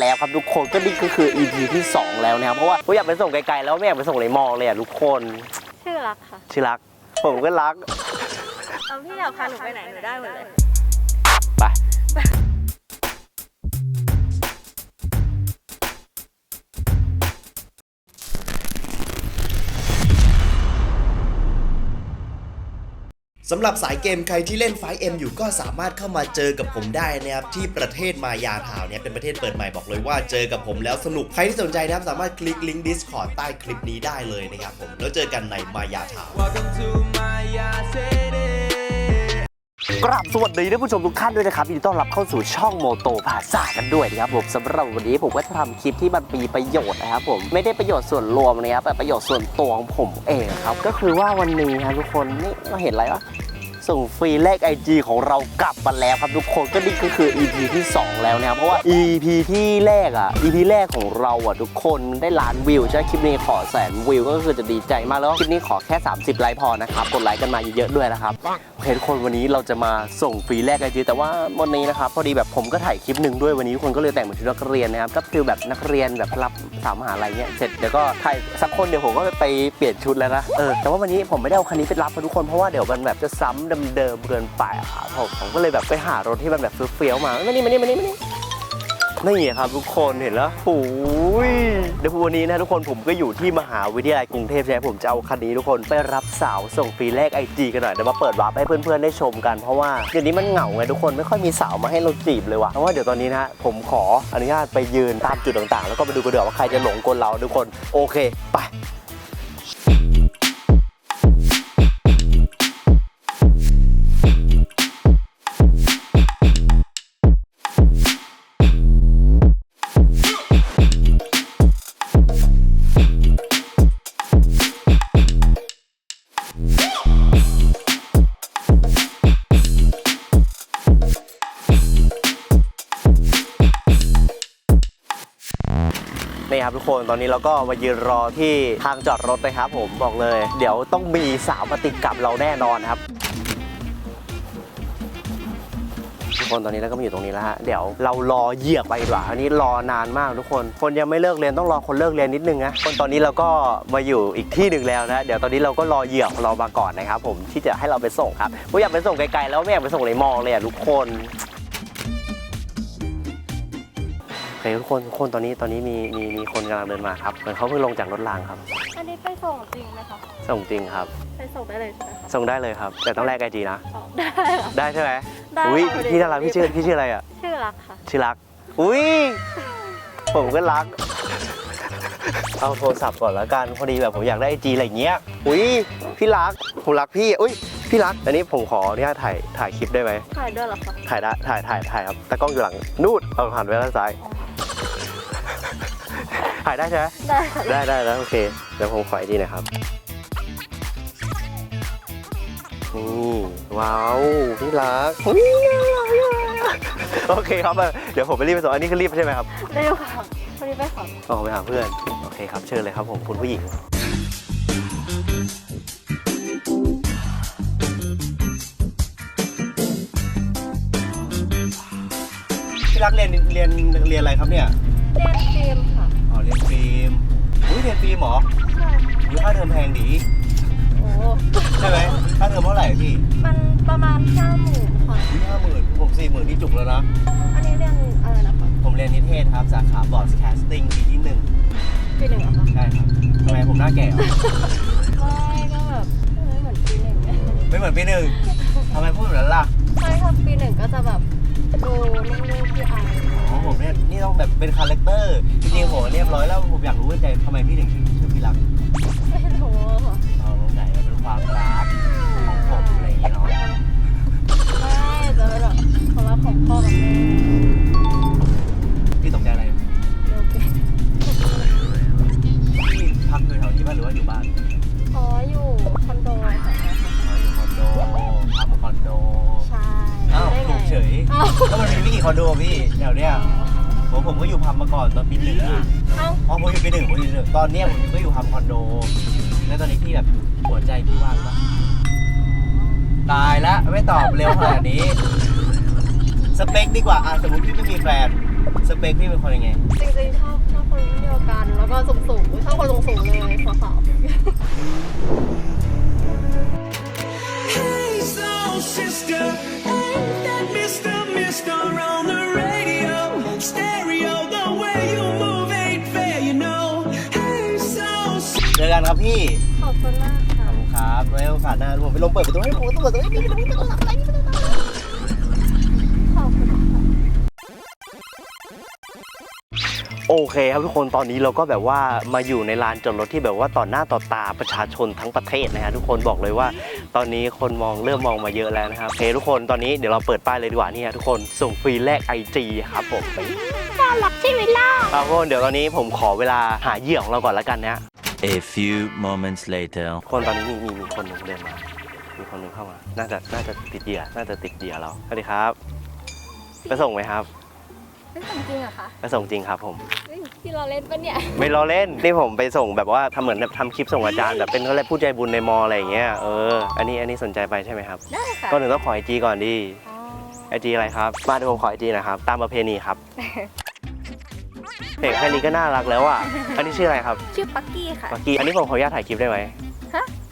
แล้วครับทุกคนก็นี่ก็คือ EP ที่ 2 แล้วนะครับเพราะว่าผมอยากไปส่งไกลๆแล้วไม่อยากไปส่งในมอเลยอะทุกคนชื่อรักค่ะที่รัก ผมก็รัก เอาพี่อยากพาหนูไปไหนหนูได้หมดเลย ไป สำหรับสายเกมใครที่เล่นไฟเอ็มอยู่ก็สามารถเข้ามาเจอกับผมได้นะครับที่ประเทศมายาทาวน์เนี่ยเป็นประเทศเปิดใหม่บอกเลยว่าเจอกับผมแล้วสนุก ใครที่สนใจนะครับสามารถคลิกลิงก์ Discord ใต้คลิปนี้ได้เลยนะครับผมแล้วเจอกันในมายาทาว กราบสวัสดีท่านผู้ชมทุกท่านด้วยนะครับยินดีต้อนรับเข้าสู่ช่องโมโตภาษากันด้วยนะครับผมสำหรับวันนี้ผมก็จะทำคลิปที่มันมีประโยชน์นะครับผมไม่ได้ประโยชน์ส่วนรวมนะครับแต่ประโยชน์ส่วนตัวของผมเองครับก็คือว่าวันนี้นะทุกคนนี่เราเห็นอะไรวะ ส่งฟรีเลข IG ของเรากลับมาแล้วครับทุกคนก็นี่ก็คือ EP ที่ 2 แล้วนะครับเพราะว่า EP ที่แรกอะ EP แรกของเราอะทุกคนได้ล้านวิวใช่ไหมคลิปนี้ขอแสนวิวก็คือจะดีใจมากแล้วคลิปนี้ขอแค่ 30 ไลค์พอนะครับกดไลค์กันมาเยอะๆด้วยนะครับโอเคทุกคนวันนี้เราจะมาส่งฟรีแรกไอจีแต่ว่าวันนี้นะครับพอดีแบบผมก็ถ่ายคลิปหนึ่งด้วยวันนี้ทุกคนก็เลยแต่งเหมือนชุดนักเรียนนะครับก็คือแบบนักเรียนแบบรับสามมหาลัยเนี้ยเสร็จเดี๋ยวก็ถ่ายสักคนเดี๋ยวผมก็ไปเปลี่ยนชุดแล้วนะเออแต่ว่าวันนี้ผมไม่ได้เอาคันนี้ไปรับทุกคนเพราะว่าเดี๋ยวมันแบบจะซ้ำเดิมๆเกินไปอะครับผมผมก็เลยแบบไปหารถที่มันแบบเฟี้ยวๆมาไม่นี่มานี่มานี่มานี่นี่ครับทุกคนเห็นแล้วโอ้ยเดี๋ยววันนี้นะทุกคนผมก็อยู่ที่มหาวิทยาลัยกรุงเทพใช่ไหมผมจะเอาคันนี้ทุกคนไปรับสาวส่งฟรีแลกไอจีกันหน่อยเดี๋ยวมาเปิดวาร์ปให้เพื่อนๆได้ชมกันเพราะว่าเดี๋ยวนี้มันเหงาไงทุกคนไม่ค่อยมีสาวมาให้เราจีบเลยว่ะเพราะว่าเดี๋ยวตอนนี้นะผมขออนุญาตไปยืนตามจุดต่างๆ แล้วก็ไปดูกันเดี๋ยวว่าใครจะหลงกลเราทุกคนโอเค ไป ทุกคน ตอนนี้เราก็มายืนรอที่ทางจอดรถนะครับผมบอกเลย เดี๋ยวต้องมีสาวมาติดกับเราแน่นอนครับทุกคนตอนนี้เราก็มาอยู่ตรงนี้แล้วฮะเดี๋ยวเรารอเหยียบไปดีกว่าอันนี้รอนานมากทุกคน คนยังไม่เลิกเรียนต้องรอคนเลิกเรียนนิดนึงนะคนตอนนี้เราก็มาอยู่อีกที่หนึ่งแล้วนะเดี๋ยวตอนนี้เราก็รอเหยียบเรามาก่อนนะครับผมที่จะให้เราไปส่งครับผมอยากไปส่งไกลๆแล้วไม่อยากไปส่งในมอเลยอะทุกคน โอเคทุกคนทุกคนตอนนี้ตอนนี้มีมีมีคนกำลังเดินมาครับเหมือนเขาเพิ่งลงจากรถรางครับ อันนี้ไปส่งจริงไหมคะ ส่งจริงครับ ไปส่งได้เลยใช่ไหมคะส่งได้เลยครับ แต่ต้องแลกไอจีนะ อ๋อได้ค่ะ ได้ใช่ไหมได้อุ้ยค่ะพี่น่ารักพี่ชื่อพี่ชื่ออะไรอะ ชื่อรักค่ะ ชื่อรัก อุ้ยผมก็รัก เอาโทรศัพท์ก่อนแล้วกันพอดีแบบผมอยากได้ไอจีอะไรเงี้ยอุ้ยพี่รักผมรักพี่อุ้ยพี่รักอันนี้ผมขออนุญาตถ่ายถ่ายคลิปได้ไหมถ่ายด้วยเหรอคะถ่ายได้ถ่ายถ่ายถ่ายครับแต่กล้องอยู่หลังนู่นเอาหันไปด้านซ้ายถ่ายได้ใช่ไหมได้ค่ะได้ได้แล้วโอเคเดี๋ยวผมขอไอดีหน่อยครับนี่ว้าวพี่รักอุ๊ยโอเคครับเออเดี๋ยวผมไปรีบไปส่งอันนี้คือรีบใช่ไหมครับเร็วค่ะ วันนี้ไปขอออกไปหาเพื่อน โอเคครับ เชิญเลยครับผมคุณผู้หญิงพี่รักเรียนเรียนเรียนอะไรครับเนี่ย เรียนฟิล์มค่ะ อ๋อเรียนฟิล์มอุ้ยเรียนฟิล์มเหรอใช่อุ้ยค่าเทอมแพงดีโอ้ใช่ไหมค่าเทอมเท่าไหร่พี่ มันประมาณห้าหมื่นค่ะห้าหมื่นผมสี่หมื่นนี่จุกแล้วนะ อันนี้เรียน นนิเทศครับ สาขาบอร์ดแคสติ้งปีที่หนึ่งปีหนึ่งเหรอคะใช่ครับทำไมผมหน้าแก่เหรอไม่ก็แบบไม่เหมือนปีหนึ่งไงไม่เหมือนปีหนึ่งทำไมพูดแบบนั้นล่ะไม่ค่ะปีหนึ่งก็จะแบบดูนิ่งๆพี่อายอ๋อผมเนี่ยนี่ต้องแบบเป็นคาแรคเตอร์จริงๆผมเรียบร้อยแล้วผมอยากรู้ว่าใจทำไมพี่ถึงชื่อชื่อพี่รักไม่รู้ค่ะเอาตรงไหนมันเป็นความรักของผมอะไรอย่างเงี้ยเนาะไม่จะเป็นแบบความรักของพ่อกับแม่ ทำคอนโดใช่อ้าวได้ไงถูกเฉยอ้าวก็มันมีไม่กี่คอนโดพี่แถวเนี้ยผมผมก็อยู่พัมมาก่อนตอนปีหนึ่งอะเอ้า อ๋อผมอยู่ปีหนึ่งผมอยู่ปีหนึ่งตอนเนี้ยผมก็อยู่พัมคอนโด แล้วตอนนี้พี่แบบหัวใจพี่ว่างปะตายละไม่ตอบเร็วขนาดนี้ สเปคดีกว่าอะสมมติพี่ไม่มีแฟน สเปคพี่เป็นคนยังไง จริงๆชอบชอบคนรุ่นเดียวกัน แล้วก็สูงสูงๆชอบคนสูงสูงๆเลยสาว Hey, sister, ain't that Mr. Mister on the radio? Stereo, the way you move ain't fair, you know. Hey, soul เจอกันครับพี่ๆขอบคุณมากค่ะ ขอบคุณครับไว้โอกาสหน้าผมไปลงเปิดประตูให้ผมต้องเปิดประตูให้พี่พี่พี่ต้องทำอะไรพี่ต้องทำอะไรขอบคุณค่ะ โอเคครับทุกคนตอนนี้เราก็แบบว่ามาอยู่ในลานจอดรถที่แบบว่าต่อหน้าต่อตาประชาชนทั้งประเทศนะฮะทุกคนบอกเลยว่า ตอนนี้คนมองเริ่มมองมาเยอะแล้วนะครับโอเคทุกคนตอนนี้เดี๋ยวเราเปิดป้ายเลยดีกว่านี่ฮะทุกคนส่งฟรีแลก IG ครับผมน่ารักใช่ไหมล่ะครับทุกคนเดี๋ยวตอนนี้ผมขอเวลาหาเหยื่อของเราก่อนแล้วกันนะ A few moments later. คนตอนนี้มีมีมีคนหนึ่งเดินมา มีคนหนึ่งเข้ามา น่าจะน่าจะติดเหยื่อ น่าจะติดเหยื่อเรา สวัสดีครับ ไปส่งไหมครับ เป็นของจริงเหรอคะไปส่งจริงครับผม เฮ้ยพี่รอเล่นปะเนี่ย ไม่ล้อเล่นนี่ผมไปส่งแบบว่าทำเหมือนแบบทำคลิปส่งอาจารย์แบบเป็นเขาเรียกผู้ใจบุญในมออะไรอย่างเงี้ยเอออันนี้อันนี้สนใจไปใช่ไหมครับได้ค่ะก็หนึ่งต้องขอไอจีก่อนดิอ๋อไอจีอะไรครับ มาเดี๋ยวผมขอไอจีนะครับ ตามประเพณีครับเพลงแค่นี้ก็น่ารักแล้วอะอันนี้ชื่ออะไรครับชื่อปักกี้ค่ะปักกี้อันนี้ผมขออนุญาตถ่ายคลิปได้ไหมฮะ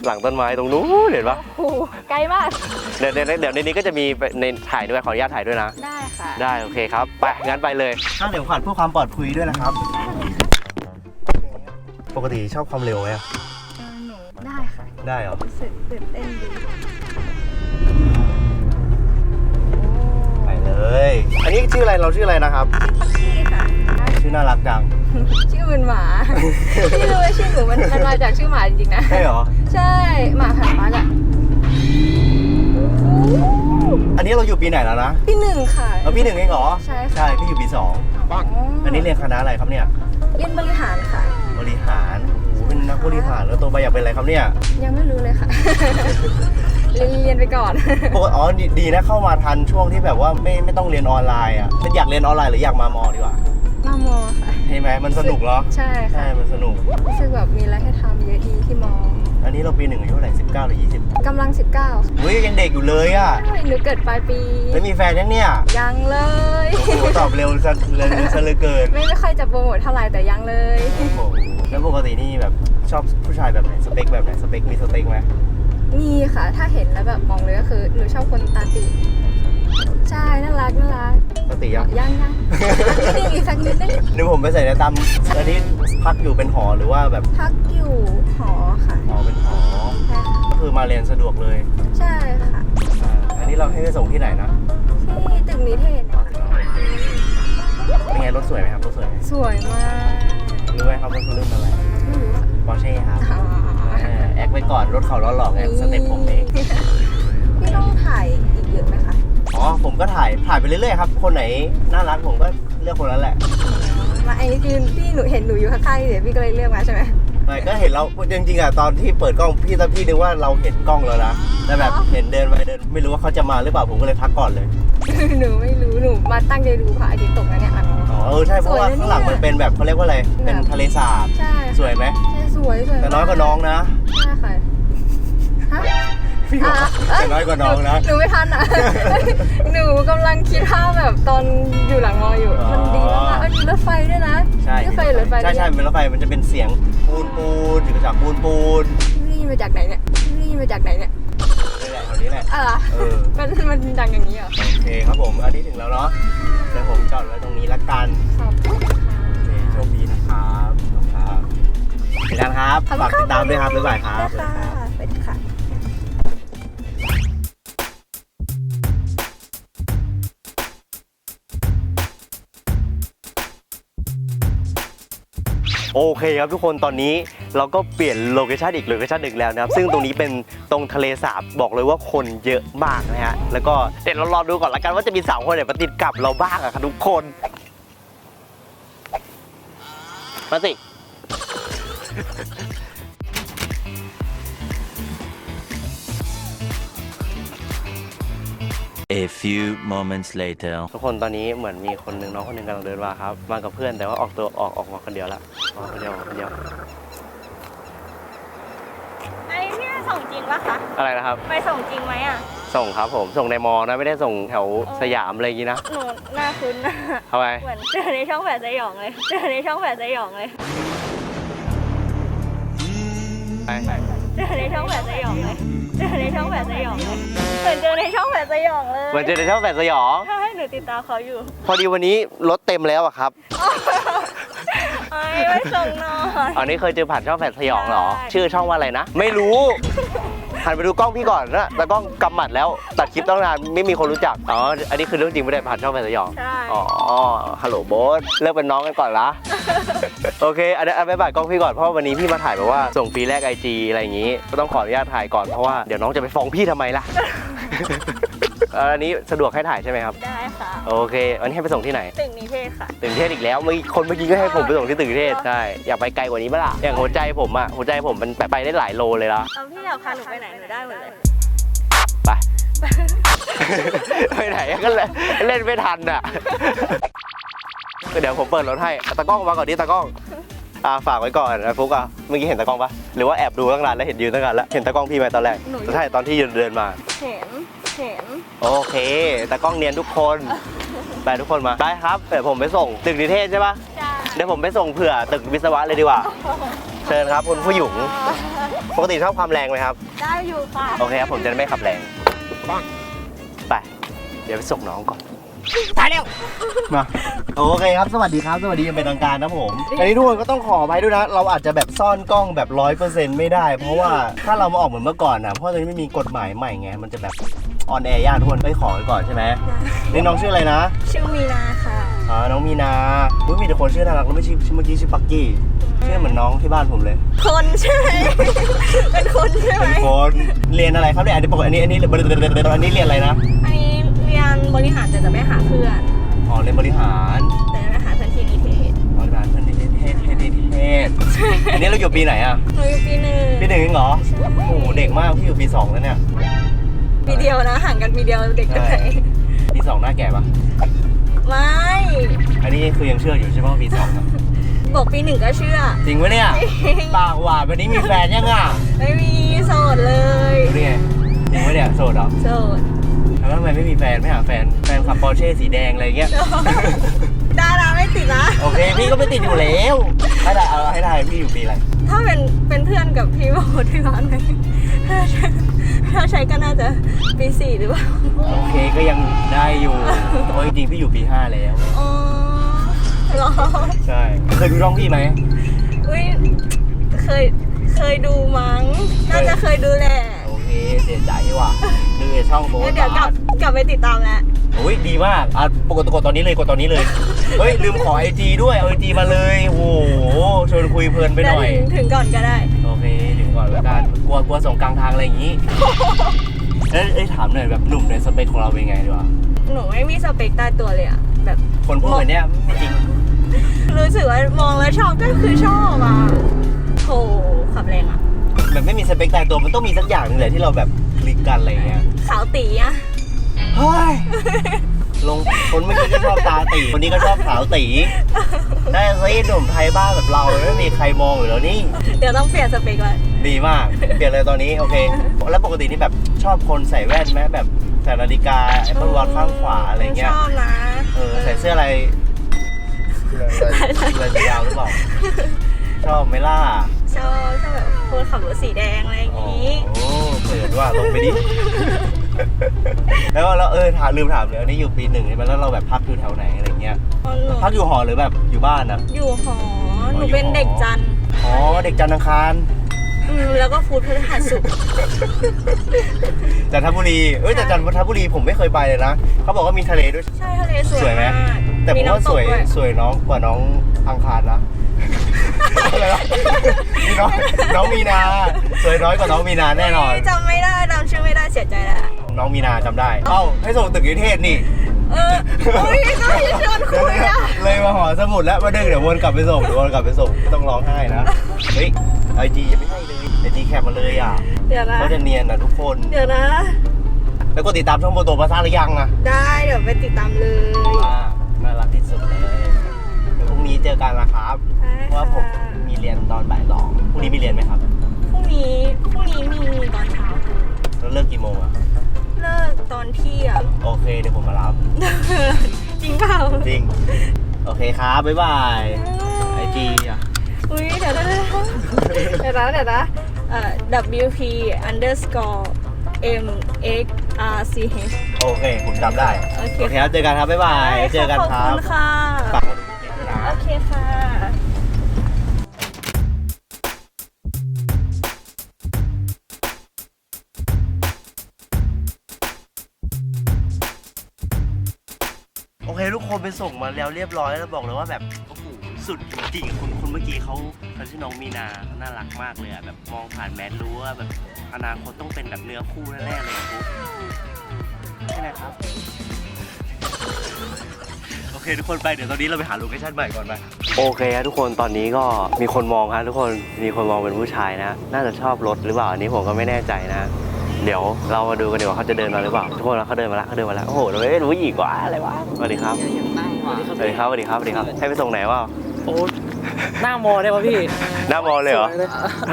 หลังต้นไม้ตรงนู้นเห็นปะโอ้โหไกลมาก เดี๋ยวเดี๋ยวเดี๋ยวในนี้ก็จะมีในถ่ายด้วยขออนุญาตถ่ายด้วยนะ ได้ค่ะ ได้โอเคครับ ไปงั้นไปเลยข้าเดี๋ยวขัดเพื่อความปลอดภัยด้วยนะครับ ปกติชอบความเร็วไหมอะเออหนูได้ค่ะ ได้เหรอ รู้สึกตื่นเต้นดีไปเลย อันนี้ชื่ออะไรเราชื่ออะไรนะครับ ปักกี้ค่ะ ชื่อน่ารักจัง ชื่อมันหมาพี่รู้ว่าชื่อหนูมันมันมาจากชื่อหมาจริงๆนะ ใช่เหรอ ใช่หมาพันธุ์ปักอะอันนี้เราอยู่ปีไหนแล้วนะพี่หนึ่งค่ะ เราปีหนึ่งเองเหรอ ใช่ค่ะ ใช่ พี่อยู่ปีสองอันนี้เรียนคณะอะไรครับเนี่ย เรียนบริหารค่ะ บริหาร โอ้โห เป็นนักบริหารแล้วโตไปอยากเป็นอะไรครับเนี่ย ยังไม่รู้เลยค่ะ เรียนเรียนไปก่อน ปกติอ๋อดีดีนะเข้ามาทันช่วงที่แบบว่าไม่ไม่ต้องเรียนออนไลน์อะเป็นอยากเรียนออนไลน์หรืออยากมามอดีกว่ามามอค่ะ ใช่ไหมมันสนุกเหรอ ใช่ใช่ ค่ะมันสนุก รู้สึกแบบมีอะไรให้ทำเยอะดีที่มออันนี้เราปีหนึ่งอายุเท่าไหร่สิบเก้าหรือยี่สิบกำลัง 19อุ้ยยังเด็กอยู่เลยอะใช่หนูเกิดปลายปี แล้วมีแฟนยังเนี่ยยังเลย โอ้โหตอบเร็วซะเร็วซะเหลือเกินไม่ไม่ค่อยจะโปรโมทเท่าไหร่แต่ยังเลย โอ้โหแล้วปกตินี่แบบชอบผู้ชายแบบไหนสเปคแบบไหนสเปคมีสเปคไหมมีค่ะ ถ้าเห็นแล้วแบบมองเลยก็คือหนูชอบคนตาตี ใช่น่ารักน่ารักปกติยังยังยังนิดนึงอีกสักนิดนึงเดี๋ยวผมไปใส่ในตามอันนี้พักอยู่เป็นหอหรือว่าแบบพักอยู่หอค่ะหอเป็นหอใช่ค่ะก็คือมาเรียนสะดวกเลย ใช่ค่ะอ่าอันนี้เราให้ไปส่งที่ไหนนะที่ตึกนิเทศนะคะเป็นไงรถสวยไหมครับรถสวยไหมสวยมากรู้ไหมครับรถเขารุ่นอะไรไม่รู้ค่ะปอร์เช่ครับอ๋อเออแอคไว้ก่อนรถเขาล้อหลอกไงสเต็ปผมเอง อ๋อผมก็ถ่ายถ่ายไปเรื่อยๆครับ คนไหนน่ารักผมก็เลือกคนนั้นแหละมาไอ้นี่คือพี่หนูเห็นหนูอยู่ข้างๆเดี๋ยวพี่ก็เลยเลือกมาใช่ไหมไม่ก็เห็นเราจริงๆอะตอนที่เปิดกล้องพี่ตะพี่นึกว่าเราเห็นกล้องแล้วนะแต่แบบอ๋อเห็นเดินไปเดิน ไม่รู้ว่าเขาจะมาหรือเปล่าผมก็เลยทักก่อนเลยหนูไม่รู้หนูมาตั้งใจดูพระอาทิตย์ตกนะเนี่ยอะ อ๋อเออใช่เพราะว่าสวยนะข้างหลังมันเป็นแบบเขาเรียกว่าอะไรเป็นทะเลสาบใช่ สวยไหมใช่สวยสวยแต่น้อยกว่าน้องนะใช่ค่ะฮะ พี่บอกอะแต่น้อยกว่าน้องนะ หนูไม่ทันอะ หนูกำลังคิดภาพแบบตอนอยู่หลังมออยู่อ๋อมันดีมากๆเออมีรถไฟด้วยนะใช่รถไฟหรือรถไฟใช่ใช่เป็นรถไฟมันจะเป็นเสียงปูนปูนอยู่จากปูนปูนนี่มาจากไหนเนี่ยนี่มาจากไหนเนี่ยนี่แหละแถวนี้แหละ อะเออ มันมันดังอย่างนี้เหรอโอเคครับผมอันนี้ถึงแล้วเนาะเดี๋ยวผมจอดไว้ตรงนี้ละกันขอบคุณค่ะโอเคโชคดีนะครับขอบคุณครับเจอกันครับขอบคุณฝากติดตามด้วยครับบ๊ายบายคได้รับค่ะสวัสดีค่ะ โอเคครับทุกคนตอนนี้เราก็เปลี่ยนโลเคชันอีกโลเคชันหนึ่งแล้วนะครับ ซึ่งตรงนี้เป็นตรงทะเลสาบบอกเลยว่าคนเยอะมากนะฮะแล้วก็เดี๋ยวเรารอดูก่อนละกันว่าจะมีสาวคนไหนมาติดกับเราบ้างอะครับทุกคนมาสิ A few moments later. ทุกคนตอนนี้เหมือนมีคนหนึ่งน้องคนหนึ่งกำลังเดินมาครับ มากับเพื่อนแต่ว่าออกตัวออกออกมาคนเดียวละออกคนเดียวออกคนเดียว ไอ้เนี่ยส่งจริงปะคะ อะไรนะครับ ไปส่งจริงไหมอะ ส่งครับผมส่งในมอนะไม่ได้ส่งแถวสยามอะไรอย่างงี้นะหนูหน้าคุ้นนะทำไมเหมือนเจอในช่องแฝดสยองเลย เจอในช่องแฝดสยองเลย ไปเจอในช่องแฝดสยองเลย เจอในช่องแฝดสยองเลยเหมือนเจอในช่องแฝดสยองเลยเหมือนเจอในช่องแฝดสยองใช่หนูติดตามเขาอยู่พอดีวันนี้รถเต็มแล้วอะครับไอ้ยไม่ส่งหน่อยอันนี้เคยเจอผ่านช่องแฝดสยองเหรอ ใช่ ชื่อช่องว่าอะไรนะ ไม่รู้ หันไปดูกล้องพี่ก่อนนะแต่กล้องกำหมัดแล้ว ตัดคลิปตั้งนานไม่มีคนรู้จัก อ๋อ อันนี้คือเรื่องจริงไม่ได้ผ่านช่องแฝดสยอง ใช่ อ๋อ ฮัลโหลโบ๊ทเลิกเป็นน้องกันก่อนละ โอเค อันนี้อันบ๊ายบายกล้องพี่ก่อน เพราะว่าวันนี้พี่มาถ่ายแบบว่าส่งฟรีแลกไอจีอะไรอย่างงี้ ก็ต้องขออนุญาตถ่ายก่อน เพราะว่าเดี๋ยวน้องจะไปฟ้องพี่ทำไมล่ะ เอ่ออันนี้สะดวกให้ถ่ายใช่ไหมครับ ได้ค่ะโอเคอันนี้ให้ไปส่งที่ไหน ตึกนิเทศค่ะ ตึกนิเทศอีกแล้วเมื่อกี้คนเมื่อกี้ก็ให้ผมไปส่งที่ตึกนิเทศใช่อยากไปไกลกว่านี้ปะล่ะอย่างหัวใจผมอะหัวใจผมมันไปได้หลายโลเลยละเอาพี่อยากพาหนูไปไหนหนูได้หมดเลย ไป ไปไหนก็เล่นเล่นไม่ทันอะก็เดี๋ยวผมเปิดรถให้ตากล้องมาก่อนดิตากล้องอ่าฝากไว้ก่อนนะฟุกอะเมื่อกี้เห็นตากล้องปะหรือว่าแอบดูตั้งนานแล้วเห็นยืนตั้งนานแล้วเห็นตากล้องพี่ไหมตอนแรกหนู ใช่ตอนที่ยืนเดินมา เห็น เห็น โอเคตากล้องเนียนทุกคนไปทุกคนมาได้ครับเดี๋ยวผมไปส่งตึกนิเทศใช่ปะใช่เดี๋ยวผมไปส่งเผื่อตึกวิศวะเลยดีกว่า เชิญครับคุณผู้หญิงปกติชอบความแรงไหมครับ ได้อยู่ค่ะโอเคครับผมจะได้ไม่ขับแรงไปเดี๋ยวไปส่งน้องก่อนตายเร็วมาโอเคครับสวัสดีครับสวัสดีอยังเป็นทางการนะผมอันนี้ทุกคนก็ต้องขออภัยด้วยนะ เราอาจจะแบบซ่อนกล้องแบบร้อยเปอร์เซ็นต์ไม่ได้ เพราะว่าถ้าเรามาออกเหมือนเมื่อก่อนนะเพราะตอนนี้ไม่มีกฎหมายใหม่ไงมันจะแบบ ออนแอร์ยากทุกคนไปขอไว้ก่อนใช่ไหมนี่น้องชื่ออะไรนะ ชื่อมีนาค่ะอ๋อน้องมีนาอุ้ยมีแต่คนชื่อน่ารักแล้วไม่ชื่อเมื่อกี้ชื่อปักกี้ชื่อเหมือนน้องที่บ้านผมเลย คนใช่ไหมเป็นคนใช่ไหมเป็นคนเรียนอะไรครับเนี่ยอันนี้ปกติอันนี้อันนี้อันนี้เรียนอะไรนะอันนี้เรียนบริหารแต่จะไม่หาเพื่อนอ๋อเรียนบริหารแต่จะไม่หาเพื่อนที่นิเทศบริหารเพื่อนเทศเทศเทศเทศอันนี้เราอยู่ปีไหนอะหนูอยู่ปีหนึ่งปีหนึ่งเองเหรอโอ้โหเด็กมากพี่อยู่ปีสองแล้วเนี่ย ปีเดียวนะห่างกันปีเดียวเด็กกันไหนปีสองหน้าแก่ปะไม่อันนี้คือยังเชื่ออยู่ใช่ไหมว่าปีสองอะบอกปีหนึ่งก็เชื่อ จริงปะเนี่ยปากหวานวันนี้มีแฟนยังอะไม่มีโสดเลยนี่ไงจริงปะเนี่ยโสดเหรอโสดแล้วทำไมไม่มีแฟนไม่หาแฟนแฟนขับปอร์เช่สีแดงอะไรเงี้ยดาราไม่ติดนะโอเคพี่ก็ไม่ติดอยู่แล้วให้ได้เอาให้ได้พี่อยู่ปีอะไรถ้าเป็นเป็นเพื่อนกับพี่โบที่ร้านไหม ถ้าใช้ถ้าใช้ก็น่าจะปีสี่หรือเปล่าโอเคก็ยังได้อยู่เพราะจริงๆพี่อยู่ปีห้าแล้ว อ๋อเหรอใช่ เคยดูช่องพี่ไหม อุ้ยเคยเคยดูมั้ง น่าจะเคยดูแหละ โอเคเสียใจว่ะดูในช่องโบแล้วเดี๋ยวกลับกลับไปติดตามแล้วโอ้ยดีมากอะปกติกดตอนนี้เลยกดตอนนี้เลย เฮ้ย ลืมขอไอจีด้วย เอาไอจีมาเลย โอ้โหชวนคุยเพลินไปหเดี๋ยวน่อยถึงถึงก่อนก็ได้ โอเคถึง ก่อนแล้วกันกลัวกลัวส่งกลางทางอะไรอย่างงี้ เอ้ยเอ้ยถามหน่อยแบบหนุ่มในสเปคของเราเป็นไงดีวะหนูไม่มีสเปคตายตัวเลยอะแบบคนพูดแบบเนี้ยไม่จริงรู้สึกว่ามองแล้วชอบก็คือชอบอะโถขับแรงอะแบบไม่มีสเปคตายตัวมันต้องมีสักอย่างหนึงแหละที่เราแบบคลิกกันอะไรอย่างเงี้ย ขาวตีอะ เฮ้ย ลงคนเมื่อกี้ก็ชอบตาตีคนนี้ก็ชอบขาวตีได้สิหนุ่มไทยบ้านแบบเราไม่มีใครมองอยู่แล้วนี่ เดี๋ยวต้องเปลี่ยนสเปคเลยดีมาก เปลี่ยนเลยตอนนี้โอเค แล้วปกตินี่แบบชอบคนใส่แว่นไหมแบบใส่นาฬิกาไอ้พวกข้างขวาอะไรเงี้ย ชอบนะ เออใส่เสื้ออะไรอะไรสียาวหรือเปล่า ชอบไหมล่ะ ชอบชอบแบบคนขับรถสีแดงอะไรอย่างโอ้นี้โหเปิดว่าลงไปดิ แล้วแล้วเออถามลืมถามเลยอันนี้อยู่ปีหนึ่งใช่ไหมแล้วเราแบบพักอยู่แถวไหนอะไรเงี้ยหนูพักอยู่หอหรือแบบอยู่บ้านนะ อยู่หอหนูเป็นเด็กจันทร์อ๋อเด็กจันทร์อังคารอืมแล้วก็ฟูดพฤหัสศุกร์ จันทบุรีเอ้ยแต่จันทบุรีผมไม่เคยไปเลยนะเขาบอกว่ามีทะเลด้วย ใช่ทะเลสวยสวยไหม มากแต่ผมว่าน้ำสตกวยด้สวยน้องกว่าน้องอังคารนะ อะไรวะมีน้องน้องมีนา สวยน้อยกว่าน้องมีนาแน่นอนจำไม่ได้จำชื่อไม่ได้เสียใจแล้ว น้องมีนาจำได้ เอ้าให้ส่งตึกนิเทศนี่ เออเฮ้ยก็ที่ชวนคุยอะเลยมาหอสมุดแล้วมาดึงเดี๋ยววนกลับไปส่งเดี๋ยววนกลับไปส่งไม่ต้องร้องไห้นะ เฮ้ยไอจียังไม่ให้เลยไอจีแคปมาเลยอะเดี๋ยวนะเขาจะเนียนนะทุกคน เดี๋ยวนะ แล้วก็ติดตามช่องโมโตภาษาหรือยังอะได้เดี๋ยวไปติดตามเลยอ่าน่ารักที่สุดเลยเดี๋ยวพรุ่งนี้เจอกันนะครับ ใช่เพราะว่าผมค่ะมีเรียนตอนบ่ายสองพรุ่งนี้มีเรียนไหมครับพรุ่งนี้พรุ่งนี้มีตอนเช้าค่ะแล้วเลิกกี่โมงอะ เเลิกตอนเที่ยง โอเคเดี๋ยวผมมารับ จริงเปล่าจริง โอเคครับ บ๊ายบายไอจีอะ อุ้ยเดี๋ยวเดี๋ยวเดี๋ยวเดี๋ยวนะเดี๋ยวนะเอ่อ WP underscore M X R C H โอเค ผมจำได้ โอเคโอเคครับ เจอกันครับ บ๊ายบาย เจอกันคขรัอบ บคุณค่ะฝากโอเคค่ะ คนไปส่งมาแล้วเรียบร้อยแล้วบอกเลยว่าแบบโอ้โหสุดจริงๆคุณคุณเมื่อกี้เขาเขาชื่อน้องมีนาเขาน่ารักมากเลยอะแบบมองผ่านแมสรู้ว่าแบบอนาคตต้องเป็นแบบเนื้อคู่แน่ๆเลยปุ๊บใช่ไหมครับ โอเคทุกคนไปเดี๋ยวตอนนี้เราไปหาโลเคชั่นใหม่ก่อนไป โอเคครับทุกคนตอนนี้ก็มีคนมองครับทุกคนมีคนมองเป็นผู้ชายนะ น่าจะชอบรถหรือเปล่าอันนี้ผมก็ไม่แน่ใจนะ เดี๋ยวเรามาดูกันดีกว่าเขาจะเดินมาหรือเปล่าทุกคนเขาเดินมาแล้วเขาเดินมาแล้วโอ้โหเราไม่รู้อีกว่าอะไรวะสวัสดีครับสวัสดีครับสวัสดีครับสวัสดีครับให้ไปส่งไหนวะโอ้ หน้ามอได้ป่ะพี่ หน้ามอเลยเหรอ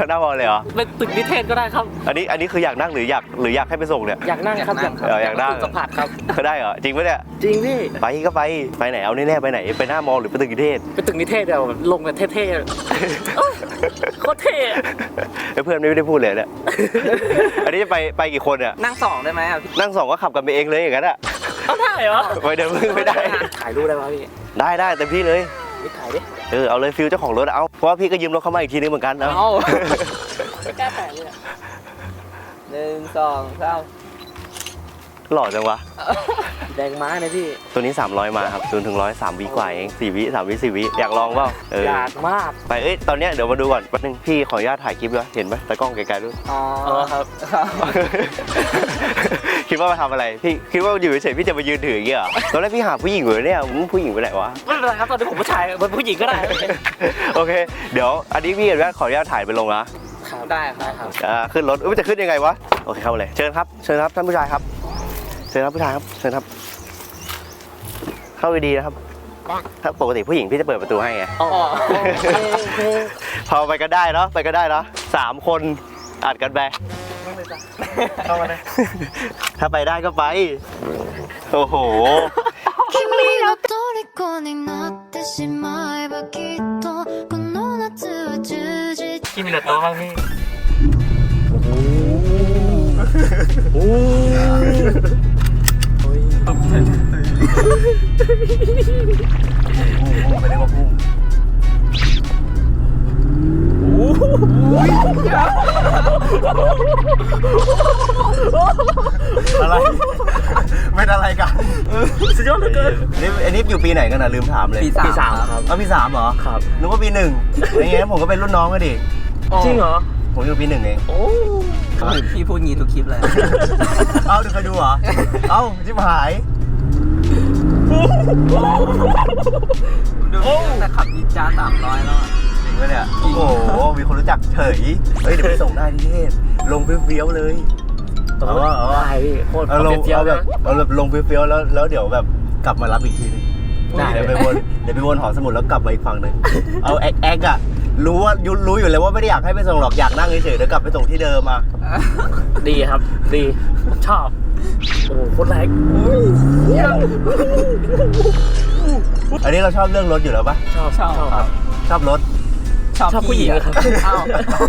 หน้ามอเลยเหรอ เป็นตึกนิเทศก็ได้ครับ อันนี้อันนี้คืออยากนั่งหรืออยากหรืออยากให้ไปส่งเนี่ย อยากนั่งครับอยากเอออยากนั่งฝึสัมผัสครับได้เหรอ จริงปะเนี่ย จริงพี่ ไปก็ไป ไปไหนเอาแน่ๆไปไหน ไปหน้ามอหรือไปตึกนิเทศเป็นตึกนิเทศเดี๋ยวลงแบบเท่ๆเอ้ยโคตรเท่อะเอ้ยเพื่อนไม่ได้พูดเลยเนี่ย อันนี้จะไปไปกี่คนเนี่ยนั่งสองได้ไหมอะพี่นั่งสองก็ขับกันไปเองเลยอย่างนั้นอะเอาได้เหรอ ไปเดินพึ่งไม่ได้ ถ่ายรูปได้ป่ะพี่ ได้ได้เต็มที่เลย พี่ถ่ายดิเออเอาเลยฟิลเจ้าของรถเอาเพราะว่าพี่ก็ยืมรถเข้ามาอีกทีนึงเหมือนกันนะเอาไม่กล้าถ่ายเลยอะหนึ่งสองสามหล่อจังวะแดงม้าเนี่ยพี่ตัวนี้ 300 มาครับศูนย์ถึงร้อยสามวิกว่าเองสี่วิสามวิสี่วิอยากลองเปล่าเอออยากมากไปเอ้ยตอนเนี้ยเดี๋ยวมาดูก่อนแป๊บนึงพี่ขออนุญาตถ่ายคลิปด้วยเห็นไหมตากล้องไกลๆด้วย อ๋อครับคิ ดว่ามาทำอะไรพี่คิดว่าอยู่เฉยๆพี่จะมายืนถืออย่างเงี้ยเหรอตอนแรกพี่หาผู้หญิงอยู่เนี่ยอืมผู้หญิงไปไหนวะ ไม่เป็นไรครับตอนนี้ผมผู้ชายเป็นผู้หญิงก็ได้โอเค เดี๋ยวอันนี้พี่อนุญาตขออนุญาตถ่ายไปลงนะครับได้ครับครับอ่าขึ้นรถเอ้ยมันจะขึ้นยังไงวะโอเคเข้ามาเลยเชิญครับเชิญครับท่านผู้ชายครับเชิญครับผู้ชายครับเชิญครับ เข้าไปดีนะครับถ้าปกติผู้หญิงพี่จะเปิดประตูให้ไงอ๋อโอเคโอเคพอไปก็ได้เนาะไปก็ได้เนาะสามคนอัดกันไป เข้ามาเลย ถ้าไปได้ก็ไป โอ้โห 君の虜になってしまえばきっとこの夏は充実 ที่มีแต่โต๊ะบ้างพี่ ไม่ได้ว่าพุ่ง อะไร เป็นอะไรกัน สุดยอดเหลือเกินนี่อันนี้อยู่ปีไหนกันนะลืมถามเลยปีสามครับ เอาปีสามเหรอครับนึกว่าปีหนึ่งอย่างเงี้ยผมก็เป็นรุ่นน้องก็ดิจริงเหรอ ผมอยู่ปีหนึ่งเองโอ้พี่พูดงี้ทุกคลิปเลย เอาดูเคยดูเหรอ เอ้าจิบหายดูพี่ตั้งแต่ขับยิจ้าสามร้อยแล้วอะจริง ปะเนี่ยโอ้โห มีคนรู้จักเฉย เฮ้ย เดี๋ยวไปส่งได้ที่เทศลงเฟี้ยวๆเลยเอาว่าเอาว่าได้พี่โคตรเอาลงเฟี้ยวเอาๆแบนะบเอาแบบลงเฟี้ยวๆแล้วแล้วเดี๋ยวแบบกลับมารับอีกทีนึงได้ เดี๋ยวไปวนเดี๋ยวไปวนหอสมุดแล้วกลับมาอีกฝั่งหนึ่งเอาแอกแอกอะรู้ว่ายุรู้อยู่เลยว่าไม่ได้อยากให้ไปส่งหรอกอยากนั่งเฉยๆเดี๋ยวกลับไปส่งที่เดิมอะดีครับ ดีผมชอบ โอ้โหโคตรแรงอันนี้เราชอบเรื่องรถอยู่แล้วปะชอบชอบครับ ชอบรถ ชอบชอบผู้หญิงพี่ะครับเอ้า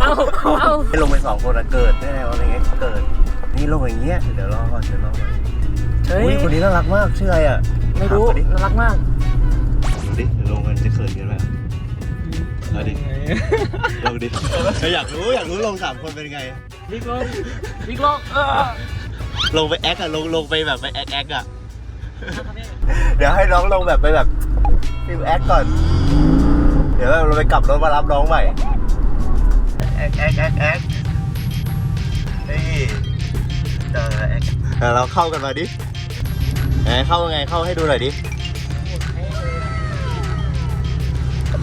เอ้าเอ้าให้ลงไปสองคนอะเกิดแน่ๆว่าเป็นไงเกิด นี่ลงอย่างเงี้ยเดี๋ยวรอก่อนเดี๋ยวรอก่อนเฮ้ยอุ้ยคนนี้น่ารักมากชื่ออะไรอะไม่รู้ถาเขาดิน่ารักมากดูดิเดี๋ยวลงกันจะเขินกันไหมเอาดิลงดิอยากรู้อยากรู้ลงสามคนเป็นไงบิ๊กลงบิ๊กลงเออลงไปแอคอะลงลงไปแบบไปแอคแอคอะเดี๋ยวให้น้องลงแบบไปแบบฟิลแอคก่อน เดี๋ยวเราไปกลับรถมารับน้องใหม่แอคแอคแอคแอคนี่เออแอคเดี๋ยวเราเข้ากันมาดิไหนเข้าไงเข้าให้ดูหน่อยดิ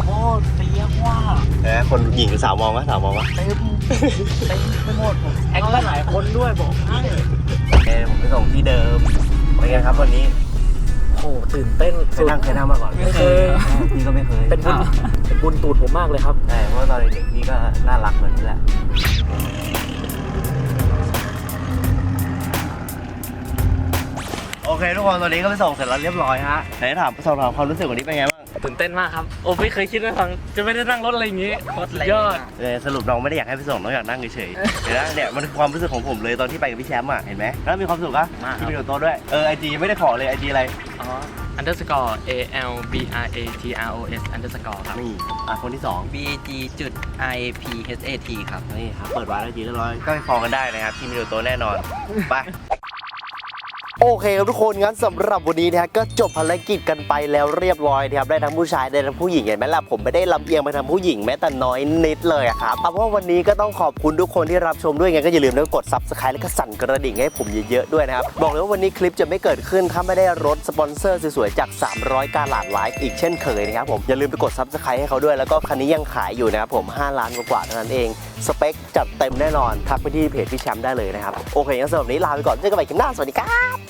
โคตรเฟี้ยวว่าเอ้คนหญิงหรือสาวมองวะสาวมองวะเต็มเต็มไปหมดผมแอคได้หลายคนด้วยบอกให้เอ้ผมไปส่งที่เดิมเป็นไงครับวันนี้ โอ้โหตื่นเต้นเคยนั่งเคยนั่งมาก่อนไม่เคยพี่ก็ไม่เคยเป็นบุญเป็นบุญตูดผมมากเลยครับ ใช่เพราะว่าตอนเด็กๆพี่ก็น่ารักเหมือนนี่แหละโอเคทุกคนตอนนี้ก็ไปส่งเสร็จแล้วเรียบร้อยฮะไหนถามสอบถามความรู้สึกวันนี้เป็นไงบ้าง ตื่นเต้นมากครับ โอ้ไม่เคยคิดว่าทางจะไม่ได้นั่งรถอะไรอย่างงี้โคตรยอดเออสรุปน้องไม่ได้อยากให้ไปส่งน้องอยากนั่งเฉยๆเห็นไหมเนี่ยมันคือความรู้สึกของผมเลยตอนที่ไปกับพี่แชมป์อะเห็นไหมแล้วมีความสุขอะมากครับ ที่มีโตด้วยเออไอจีไม่ได้ขอเลยไอจีอะไรอ๋อ underscore a l b r a t r o s underscore ครับ นี่อะคนที่สอง B G จุด I P H A T ครับ นี่ครับเปิดวาร์ปไอจีเรียบร้อยก็ไปฟอลกันได้นะครับที่มีโตแน่นอน ไป โอเคครับทุกคนงั้นสำหรับวันนี้นะฮะก็จบภารกิจกันไปแล้วเรียบร้อยนะครับได้ทั้งผู้ชายได้ทั้งผู้หญิงเห็นไหมล่ะผมไม่ได้ลำเอียงไปทางผู้หญิงแม้แต่น้อยนิดเลยครับเอาว่าวันนี้ก็ต้องขอบคุณทุกคนที่รับชมด้วยไงก็อย่าลืมนะกด subscribe แล้วก็สั่นกระดิ่งให้ผมเยอะๆด้วยนะครับบอกเลยว่าวันนี้คลิปจะไม่เกิดขึ้นถ้าไม่ได้รถสปอนเซอร์สวยๆจาก 300 กาลาดไลฟ์อีกเช่นเคยนะครับผมอย่าลืมไปกด subscribe ให้เขาด้วยแล้วก็คันนี้ยังขายอยู่นะครับผม5ล้านกว่าเท่านั้นเองสเปคจัดเต็มแน่นอนทักไปที่เพจพี่แชมป์ได้เลยนะครับโอเคงั้นสำหรับวันนี้ลาไปก่อนเจอกันใหม่คลิปหน้าสวัสดีครับ